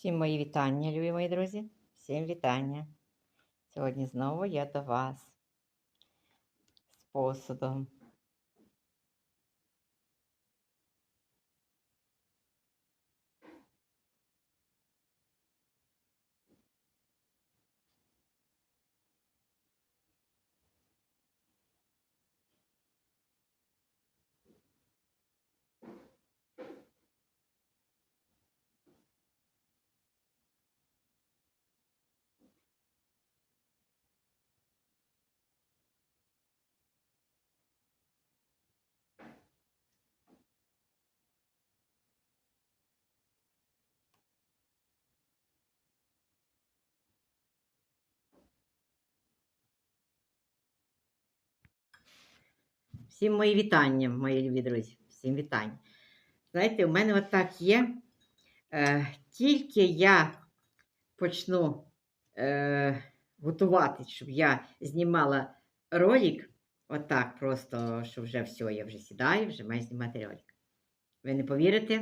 Всім мої вітання, любі мої друзі. Всім вітання. Сьогодні знову я до вас з посудом. Всім мої вітання, мої любі друзі. Всім вітання. Знаєте, у мене от є. Е, тільки я почну е, готувати, щоб я знімала ролик, отак просто, що вже все, я вже сідаю, вже маю знімати ролик. Ви не повірите?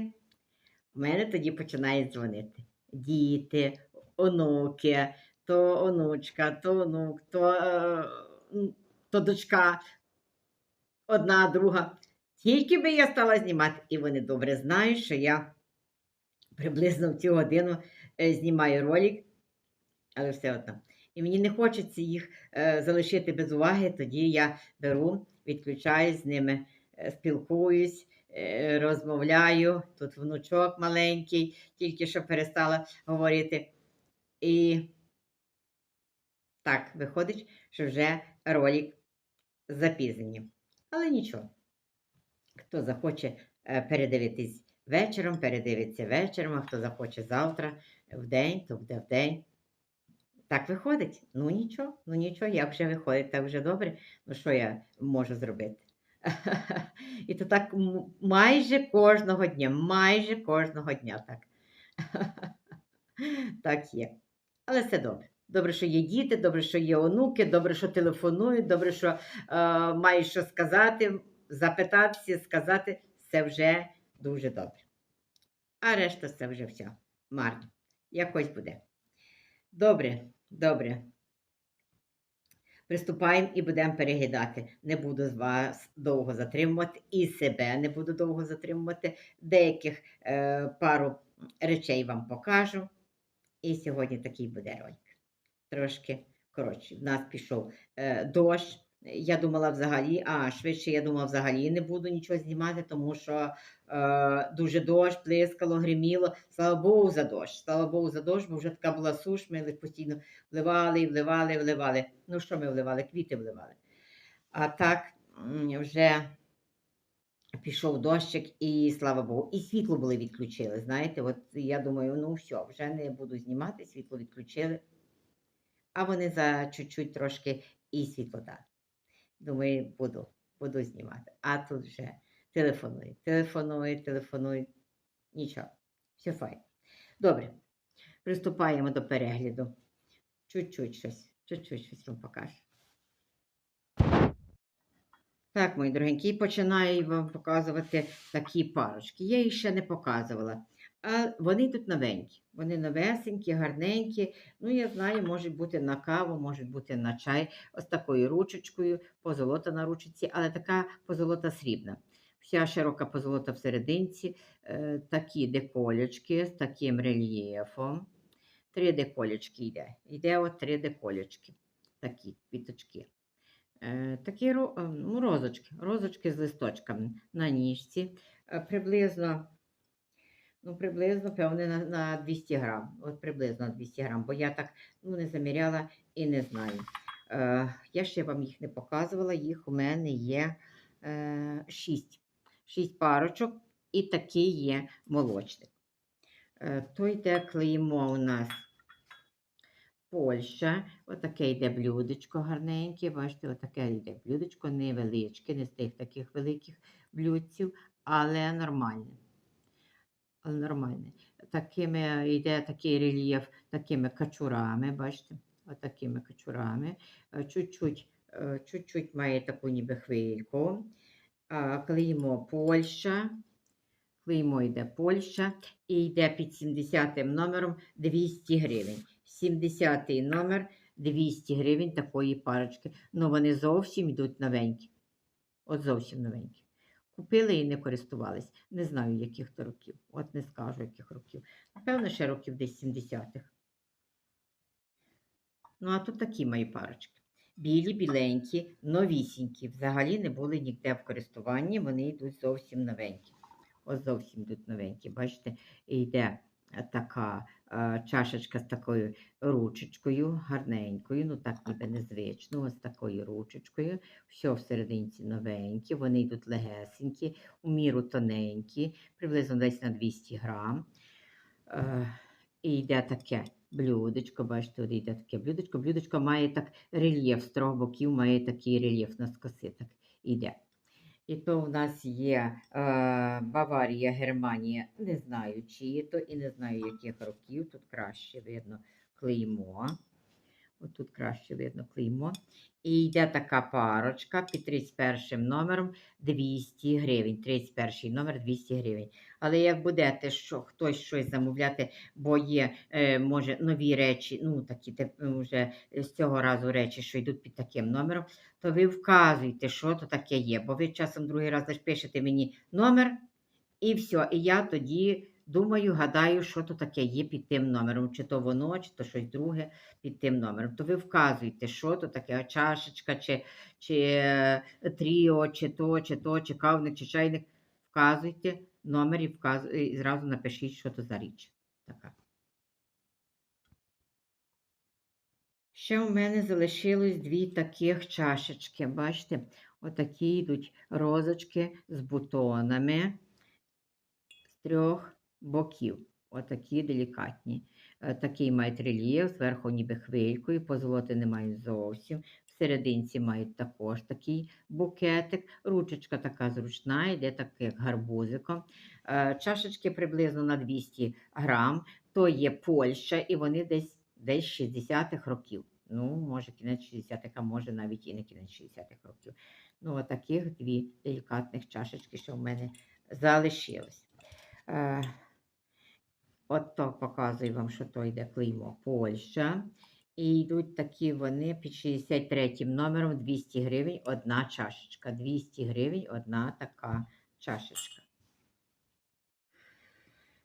У мене тоді починає дзвонити. Діти, онуки, то онучка, то онук, то, е, то дочка, одна, друга. Тільки би я стала знімати, і вони добре знають, що я приблизно в цю годину е, знімаю ролик, але все одно. І мені не хочеться їх е, залишити без уваги, тоді я беру, відключаюсь з ними, е, спілкуюсь, розмовляю. Тут внучок маленький, тільки що перестала говорити. І так, виходить, що вже ролик запізнені. Але нічого. Хто захоче е, передивитись вечором, передивиться вечором, а хто захоче завтра в день, то буде в день. Так виходить. Ну нічого, ну нічого, як вже виходить, так вже добре. Ну що я можу зробити? І то так майже кожного дня, майже кожного дня так. Так є. Але все добре. Добре, що є діти, добре, що є онуки, добре, що телефонують, добре, що е, мають що сказати, запитатися, сказати, це вже дуже добре. А решта це вже все марно. Якось буде. Добре, добре. Приступаємо і будемо переглядати. Не буду з вас довго затримувати, і себе не буду довго затримувати. Деяких е, пару речей вам покажу. І сьогодні такий буде ролик. Трошки коротше. В нас пішов е, дощ. Я думала взагалі, а швидше я думала, взагалі не буду нічого знімати, тому що е, дуже дощ, плискало, гриміло. Слава Богу, за дощ. Слава Богу, за дощ, бо вже така була суш, ми постійно вливали, і вливали, вливали. Ну, що ми вливали? Квіти вливали. А так вже пішов дощик, і слава Богу, і світло були відключили. Знаєте, от я думаю, ну все, вже не буду знімати, світло відключили. А вони за чуть-чуть трошки і світло дали. Думаю, буду, буду знімати. А тут вже телефонують, телефонують, телефонують. Нічого, все файно. Добре, приступаємо до перегляду. Чуть-чуть щось, чуть-чуть щось вам покажу. Так, мої дорогенькі, починаю вам показувати такі парочки. Я їх ще не показувала. А вони тут новенькі. Вони новесенькі, гарненькі. Ну, я знаю, можуть бути на каву, можуть бути на чай. Ось такою ручечкою, позолота на ручці, але така позолота срібна. Вся широка позолота всерединці, е, такі деколечки з таким рельєфом. Три деколечки йде. Йде от три деколечки. Такі квіточки. Е, такі ну, розочки, розочки з листочками на ніжці. Е, приблизно, ну, приблизно, певне, на, на 200 грам. От приблизно 200 грам, бо я так ну, не заміряла і не знаю. Е, я ще вам їх не показувала, їх у мене є е, 6. 6 парочок і такий є молочник. Е, то йде клеймо у нас Польща. Отаке йде блюдечко гарненьке. Бачите, отаке йде блюдечко, невеличке, не з тих таких великих блюдців, але нормальне. Але нормальне. Такими йде такий рельєф такими качурами, бачите, отакими качурами. Е, Чуть-чуть, е, чуть-чуть має таку ніби хвильку. А, Клеймо Польща. Клеймо йде Польща і йде під 70 номером 200 гривень. 70 номер 200 гривень такої парочки. Ну вони зовсім йдуть новенькі. От зовсім новенькі. Купили і не користувались. Не знаю, яких то років. От не скажу, яких років. Напевно, ще років десь 70-х. Ну, а тут такі мої парочки. Білі, біленькі, новісінькі. Взагалі не були ніде в користуванні, вони йдуть зовсім новенькі. Ось зовсім йдуть новенькі. Бачите, йде така чашечка з такою ручечкою, гарненькою, ну так ніби незвично, ось такою ручечкою. Все всерединці новеньке, вони йдуть легесенькі, у міру тоненькі, приблизно десь на 200 грам. Е, і йде таке блюдечко, бачите, от йде таке блюдечко. Блюдечко має так рельєф з трьох боків, має такий рельєф на скоси, так іде. І то в нас є е, Баварія, Германія, не знаю, чиї то і не знаю, яких років. Тут краще видно клеймо. От тут краще видно клеймо. І йде така парочка під 31 номером 200 гривень. 31 номер 200 гривень. Але як будете що, хтось щось замовляти, бо є, е, може, нові речі, ну такі тип- вже з цього разу речі, що йдуть під таким номером, то ви вказуйте, що то таке є. Бо ви часом другий раз пишете мені номер, і все. І я тоді думаю, гадаю, що то таке є під тим номером, чи то воно, чи то щось друге під тим номером. То ви вказуєте, що то таке, чашечка, чи, чи е, тріо, чи то, чи то, чи кавник, чи чайник. Вказуйте номер і, вказ... і зразу напишіть, що то за річ. Така. Ще у мене залишилось дві таких чашечки. Бачите, отакі йдуть розочки з бутонами з трьох боків. Отакі делікатні. Е, Такий мають рельєф, зверху ніби хвилькою, позолоти не мають зовсім. Всерединці мають також такий букетик. Ручечка така зручна, йде так як гарбузиком. Е, Чашечки приблизно на 200 грам. То є Польща, і вони десь десь 60-х років. Ну, може, кінець 60-х, а може навіть і не кінець 60-х років. Ну, отаких дві делікатних чашечки, що в мене залишилось. От то показую вам, що то йде клеймо Польща. І йдуть такі вони під 63 номером 200 гривень одна чашечка. 200 гривень одна така чашечка.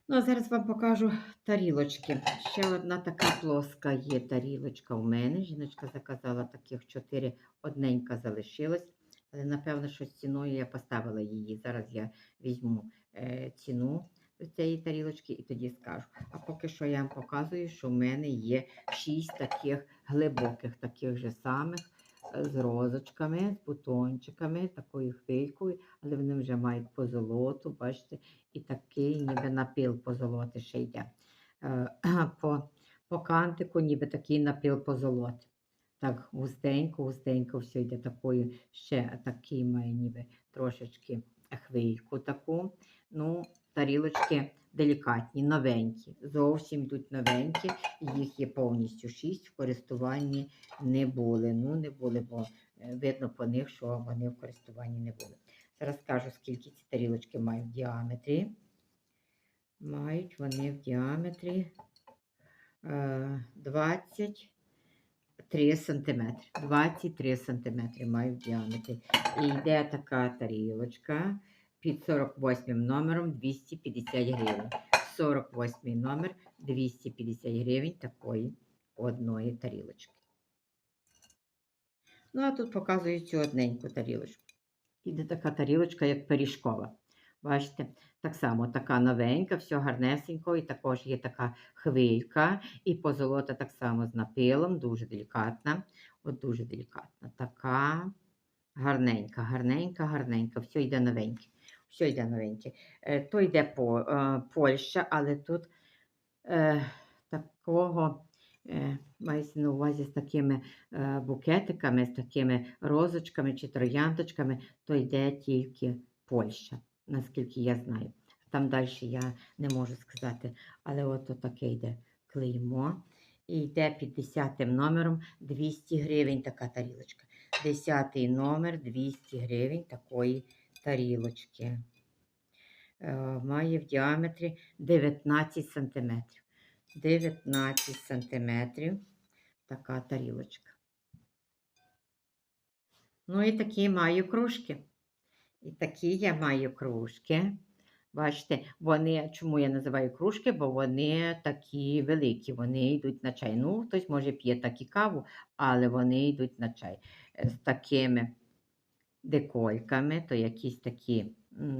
Ну, а зараз вам покажу тарілочки. Ще одна така плоска є тарілочка у мене. Жіночка заказала таких 4, одненька залишилась. Але, напевно, що з ціною я поставила її. Зараз я візьму е, ціну цієї тарілочки і тоді скажу. А поки що я вам показую, що в мене є 6 таких глибоких, таких же самих е, з розочками, з бутончиками, такою хвилькою, але вони вже мають позолоту, бачите, і такий ніби напил позолоти ще йде. Е, По, по кантику ніби такий напил позолоти. Так, густенько, густенько все йде такою, ще такий має ніби трошечки хвильку таку. Ну, тарілочки делікатні, новенькі. Зовсім йдуть новенькі. Їх є повністю шість, в користуванні не були. Ну, не були, бо е, видно по них, що вони в користуванні не були. Зараз скажу, скільки ці тарілочки мають в діаметрі. Мають вони в діаметрі е, 23 см. 23 см мають в діаметрі. І йде така тарілочка під 48 номером 250 гривень. 48 номер 250 гривень такої одної тарілочки. Ну, а тут показую цю одненьку тарілочку. Іде така тарілочка, як пиріжкова. Бачите, так само така новенька, все гарнесенько, і також є така хвилька, і позолота так само з напилом, дуже делікатна. От дуже делікатна. Така гарненька, гарненька, гарненька. Все йде новеньке. Все йде новеньке. Е, То йде по е, Польща, але тут е, такого е, мається на увазі з такими е, букетиками, з такими розочками чи трояндочками, то йде тільки Польща, наскільки я знаю. Там далі я не можу сказати, але от таке йде клеймо. І йде під 10 номером 200 гривень така тарілочка. 10 номер 200 гривень такої тарілочки. Е, Має в діаметрі 19 см. 19 см така тарілочка. Ну і такі маю кружки. І такі я маю кружки. Бачите, вони, чому я називаю кружки, бо вони такі великі, вони йдуть на чай. Ну, хтось може п'є так і каву, але вони йдуть на чай. З такими декольками, то якісь такі,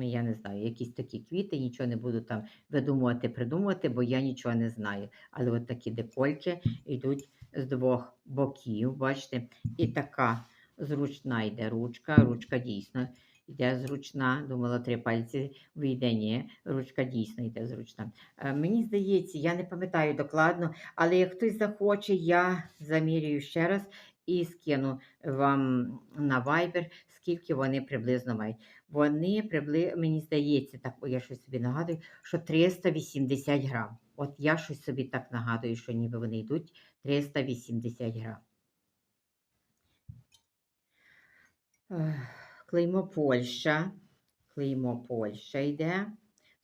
я не знаю, якісь такі квіти, нічого не буду там видумувати, придумувати, бо я нічого не знаю. Але от такі декольки йдуть з двох боків, бачите, і така зручна йде ручка. Ручка дійсно йде зручна. Думала, три пальці вийде. Ні, ручка дійсно йде зручна. Е, Мені здається, я не пам'ятаю докладно, але як хтось захоче, я замірюю ще раз і скину вам на Viber, скільки вони приблизно мають. Вони прибли... мені здається, так, я щось собі нагадую, що 380 грам. От я щось собі так нагадую, що ніби вони йдуть 380 грам. Клеймо Польща. Клеймо Польща йде.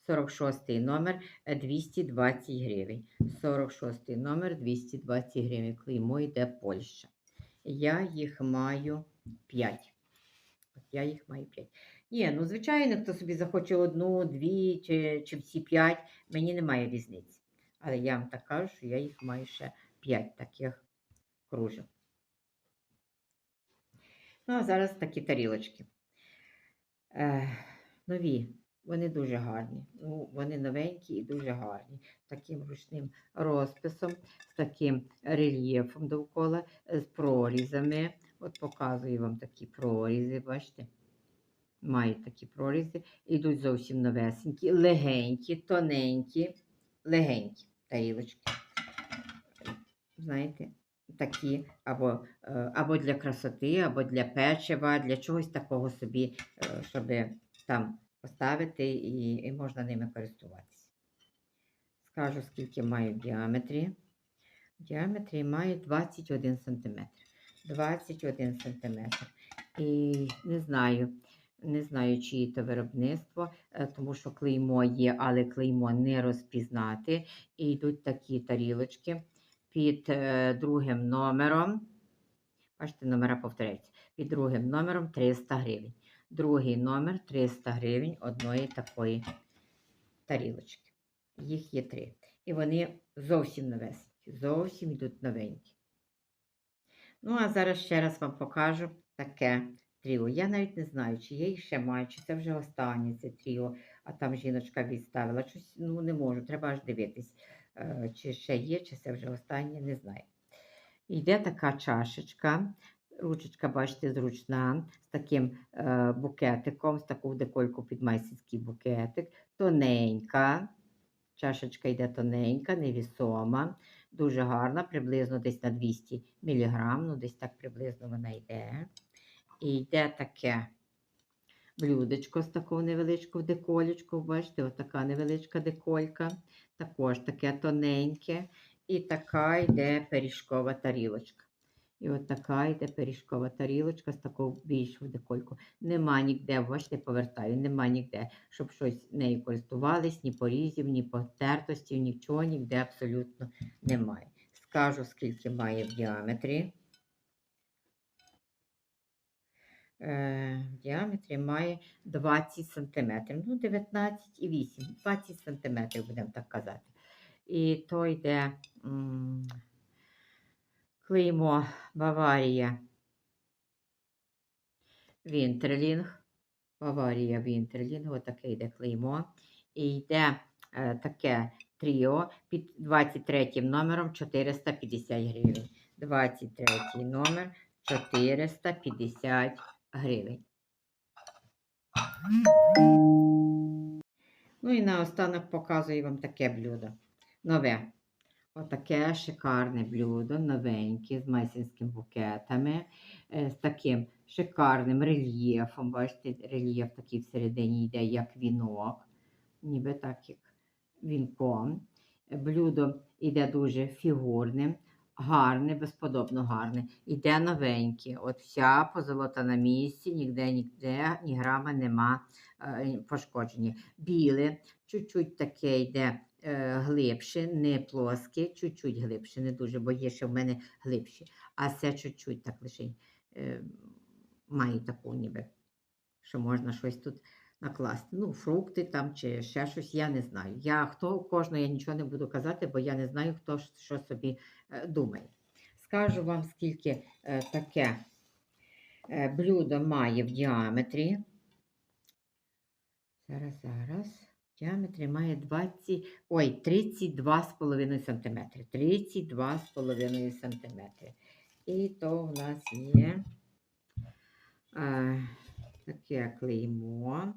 46 номер е, 220 гривень. 46 номер 220 гривень. Клеймо йде Польща. Я їх маю 5. От я їх маю 5. Ні, ну звичайно, хто собі захоче одну, дві чи, чи всі 5, мені немає різниці. Але я вам так кажу, що я їх маю ще 5 таких кружок. Ну, а зараз такі тарілочки. Е, нові, вони дуже гарні. Ну, вони новенькі і дуже гарні. Таким ручним розписом, з таким рельєфом довкола, з прорізами. От показую вам такі прорізи, бачите? Мають такі прорізи. Ідуть зовсім новесенькі, легенькі, тоненькі, легенькі тарілочки. Знаєте, такі або, е, або для красоти, або для печива, для чогось такого собі, е, щоб там поставити і, і можна ними користуватися. Скажу, скільки маю в діаметрі. В діаметрі маю 21 см. 21 см. І не знаю, не знаю, чиї це виробництво, е, тому що клеймо є, але клеймо не розпізнати. І йдуть такі тарілочки під е, другим номером. Бачите, номера повторяються. Під другим номером 300 гривень. Другий номер 300 гривень одної такої тарілочки. Їх є три. І вони зовсім новесенькі, зовсім йдуть новенькі. Ну, а зараз ще раз вам покажу таке тріо. Я навіть не знаю, чи я їх ще маю, чи це вже останнє це тріо, а там жіночка відставила. Щось ну, не можу, треба аж дивитись, е, чи ще є, чи це вже останнє, не знаю. Йде така чашечка. Ручечка, бачите, зручна, з таким е, букетиком, з таку декольку під майстерський букетик, тоненька. Чашечка йде тоненька, невісома, дуже гарна, приблизно десь на 200 мг, ну десь так приблизно вона йде. І йде таке блюдечко з такого невеличкого деколечку, бачите, отака невеличка деколька, також таке тоненьке. І така йде пиріжкова тарілочка. І от така йде пиріжкова тарілочка з такою більшою декольку. Нема ніде, бачите, повертаю, нема ніде, щоб щось нею користувались, ні порізів, ні потертостів, нічого ніде абсолютно немає. Скажу, скільки має в діаметрі. Е, в діаметрі має 20 см. Ну, 19,8, 20 см, будемо так казати. І то йде м, клеймо Баварія Вінтерлінг. Баварія Вінтерлінг, отаке йде клеймо. І йде е, таке тріо під 23 номером 450 гривень. 23 номер 450 гривень. Ну і наостанок показую вам таке блюдо. Нове. Отаке шикарне блюдо, новеньке, з майсинськими букетами, е, з таким шикарним рельєфом. Бачите, рельєф такий всередині йде, як вінок, ніби так, як вінком. Блюдо йде дуже фігурним, гарне, безподобно гарне. Іде новеньке. От вся позолота на місці, ніде, ніде, ні грама нема е, пошкоджені. Біле, чуть-чуть таке йде глибше, не плоске, чуть-чуть глибше, не дуже, бо є ще в мене глибші. А це чуть-чуть так лише е, має таку ніби, що можна щось тут накласти. Ну, фрукти там чи ще щось, я не знаю. Я хто кожного я нічого не буду казати, бо я не знаю, хто що собі е, думає. Скажу вам, скільки е, таке е, блюдо має в діаметрі. Зараз, зараз. В діаметрі має 20, ой, 32,5 см. 32,5 см. І то в нас є е, таке клеймо.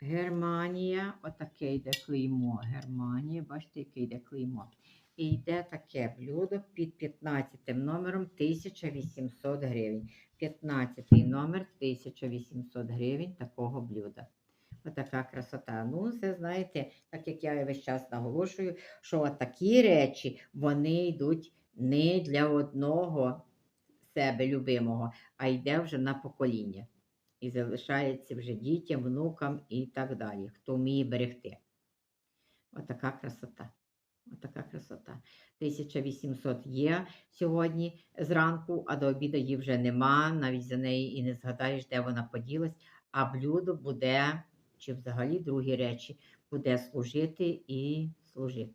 Германія, отаке йде клеймо. Германія, бачите, яке йде клеймо. І йде таке блюдо під 15 номером 1800 гривень. 15 номер 1800 гривень такого блюда. Отака красота. Ну, це знаєте, так як я весь час наголошую, що такі речі вони йдуть не для одного себе любимого, а йде вже на покоління. І залишається вже дітям, внукам і так далі, хто вміє берегти. Отака красота. Отака красота. 1800 є сьогодні зранку, а до обіду її вже нема, навіть за неї і не згадаєш, де вона поділась. А блюдо буде, чи взагалі другі речі, буде служити і служити.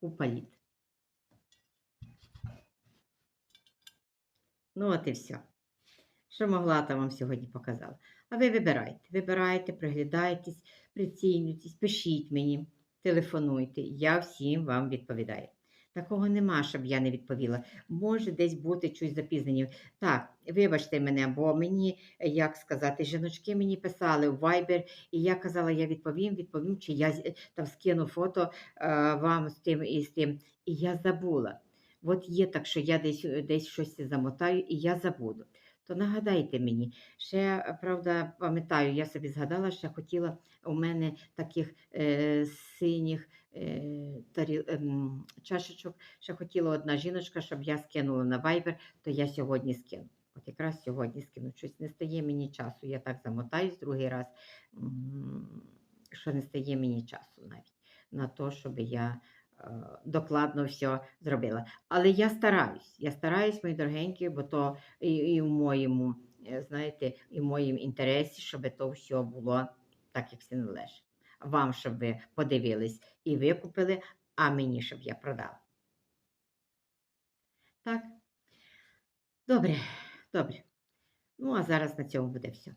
Купа літ. Ну, от і все. Що могла, та вам сьогодні показала. А ви вибирайте, вибирайте, приглядайтесь, прицінюйтесь, пишіть мені, телефонуйте, я всім вам відповідаю. Такого нема, щоб я не відповіла. Може десь бути щось запізнення. Так, вибачте мене, бо мені, як сказати, жіночки мені писали в Viber, і я казала, я відповім, відповім, чи я там скину фото е, вам з тим і з тим. І я забула. От є так, що я десь, десь щось замотаю, і я забуду. То нагадайте мені, ще, правда, пам'ятаю, я собі згадала, що хотіла у мене таких е, синіх е, тарі, ем, чашечок, ще хотіла одна жіночка, щоб я скинула на Viber, то я сьогодні скину. От якраз сьогодні скину. Щось не стає мені часу. Я так замотаюсь другий раз, що не стає мені часу навіть на те, щоб я е, докладно все зробила. Але я стараюсь, я стараюсь, мої дорогенькі, бо то і, і в моєму, е, знаєте, і в моїм інтересі, щоб то все було так, як все належить. Вам, щоб ви подивились і викупили, а мені, щоб я продала. Так? Добре, добре. Ну, а зараз на цьому буде все.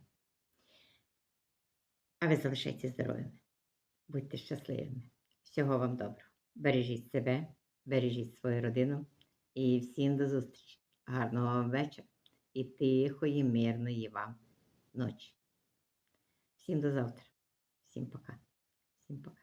А ви залишайтеся здоровими. Будьте щасливими. Всього вам доброго. Бережіть себе, бережіть свою родину і всім до зустрічі. Гарного вам вечора і тихої, мирної вам ночі. Всім до завтра. Всім пока. un po'.